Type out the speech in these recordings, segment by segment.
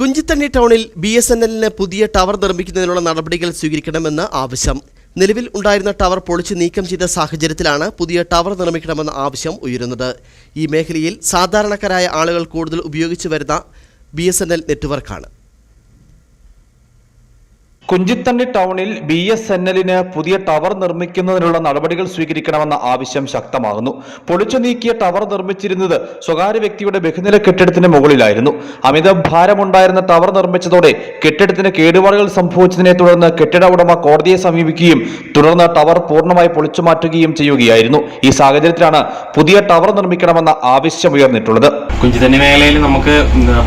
കുഞ്ചിത്തണ്ണി ടൗണിൽ B S N എല്ലിന് പുതിയ ടവർ നിർമ്മിക്കുന്നതിനുള്ള നടപടികൾ സ്വീകരിക്കണമെന്ന് ആവശ്യം. നിലവിൽ ഉണ്ടായിരുന്ന ടവർ പൊളിച്ചു നീക്കം ചെയ്ത സാഹചര്യത്തിലാണ് പുതിയ ടവർ നിർമ്മിക്കണമെന്ന ആവശ്യം ഉയരുന്നത്. ഈ മേഖലയിൽ സാധാരണക്കാരായ ആളുകൾ കൂടുതൽ ഉപയോഗിച്ചു വരുന്ന ബി എസ് എൻ എൽ നെറ്റ്വർക്കാണ്. കുഞ്ചിത്തണ്ണി ടൗണിൽ ബി എസ് എൻ എല്ലിന് പുതിയ ടവർ നിർമ്മിക്കുന്നതിനുള്ള നടപടികൾ സ്വീകരിക്കണമെന്ന ആവശ്യം ശക്തമാകുന്നു. പൊളിച്ചു നീക്കിയ ടവർ നിർമ്മിച്ചിരുന്നത് സ്വകാര്യ വ്യക്തിയുടെ ബഹുനില കെട്ടിടത്തിന് മുകളിലായിരുന്നു. അമിത ഭാരമുണ്ടായിരുന്ന ടവർ നിർമ്മിച്ചതോടെ കെട്ടിടത്തിന് കേടുപാടുകൾ സംഭവിച്ചതിനെ തുടർന്ന് കെട്ടിട ഉടമ കോടതിയെ സമീപിക്കുകയും തുടർന്ന് ടവർ പൂർണമായി പൊളിച്ചു മാറ്റുകയും ചെയ്യുകയായിരുന്നു. ഈ സാഹചര്യത്തിലാണ് പുതിയ ടവർ നിർമ്മിക്കണമെന്ന ആവശ്യം ഉയർന്നിട്ടുള്ളത്. കുഞ്ചിത്തണ്ണി മേഖലയിൽ നമുക്ക്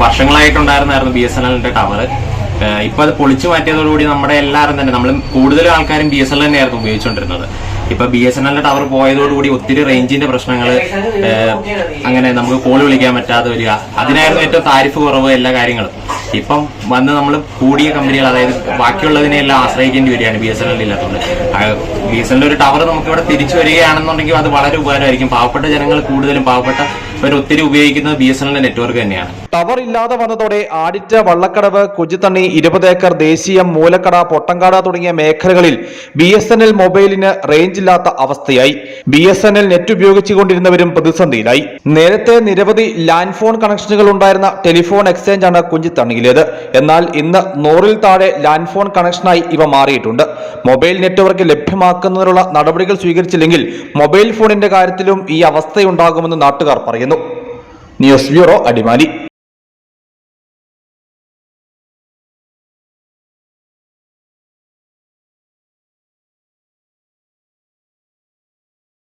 വർഷങ്ങളായിട്ടുണ്ടായിരുന്നായിരുന്നു ബി എസ് എൻ എല്ലിന്റെ ടവർ ഇപ്പൊ അത് പൊളിച്ചു മാറ്റിയതോടുകൂടി നമ്മുടെ എല്ലാവരും തന്നെ നമ്മൾ കൂടുതൽ ആൾക്കാരും ബി എസ് എൽ തന്നെയായിരുന്നു ഉപയോഗിച്ചുകൊണ്ടിരുന്നത്. ഇപ്പൊ ബി എസ് എൻ എല്ലിന്റെ ടവർ പോയതോടുകൂടി ഒത്തിരി റേഞ്ചിന്റെ പ്രശ്നങ്ങൾ അങ്ങനെ നമുക്ക് കോൾ വിളിക്കാൻ പറ്റാതെ വരിക. അതിനായിരുന്നു ഏറ്റവും താരിഫ് കുറവ് എല്ലാ കാര്യങ്ങളും. ഇപ്പം വന്ന് നമ്മൾ കൂടിയ കമ്പനികൾ അതായത് ബാക്കിയുള്ളതിനെ എല്ലാം ആശ്രയിക്കേണ്ടി വരികയാണ് ബി എസ് എൻ എൽ ഇല്ലാത്തതുകൊണ്ട്. ബി എസ് എൻ ഒരു ടവർ നമുക്ക് ഇവിടെ തിരിച്ചു വരികയാണെന്നുണ്ടെങ്കിൽ അത് വളരെ ഉപകാരമായിരിക്കും. പാവപ്പെട്ട ജനങ്ങൾ കൂടുതലും പാവപ്പെട്ട ഇവർ ഒത്തിരി ഉപയോഗിക്കുന്നത് ബി എസ് എൻ എല്ലിന്റെ നെറ്റ്വർക്ക് തന്നെയാണ്. ടവർ ഇല്ലാതെ വന്നതോടെ ആടിറ്റ വള്ളക്കടവ് കുജിത്തണ്ണി ഇരുപത് ഏക്കർ ദേശീയം മൂലക്കട പൊട്ടങ്കാട തുടങ്ങിയ മേഖലകളിൽ ബി എസ് എൻ എൽ മൊബൈലിന് റേഞ്ച് ഇല്ലാത്ത അവസ്ഥയായി. B S N L net ഉപയോഗിച്ചുകൊണ്ടിരുന്നവരും പ്രതിസന്ധിയിലായി. നേരത്തെ നിരവധി ലാൻഡ് ഫോൺ കണക്ഷനുകൾ ഉണ്ടായിരുന്ന ടെലിഫോൺ എക്സ്ചേഞ്ച് ആണ് കുഞ്ചിത്തണ്ണിയിലേത്. എന്നാൽ ഇന്ന് നൂറിൽ താഴെ ലാൻഡ് ഫോൺ കണക്ഷനായി ഇവ മാറിയിട്ടുണ്ട്. മൊബൈൽ നെറ്റ്വർക്ക് ലഭ്യമാക്കുന്നതിനുള്ള നടപടികൾ സ്വീകരിച്ചില്ലെങ്കിൽ മൊബൈൽ ഫോണിന്റെ കാര്യത്തിലും ഈ അവസ്ഥയുണ്ടാകുമെന്ന് നാട്ടുകാർ പറയുന്നു. News bureau Adimali.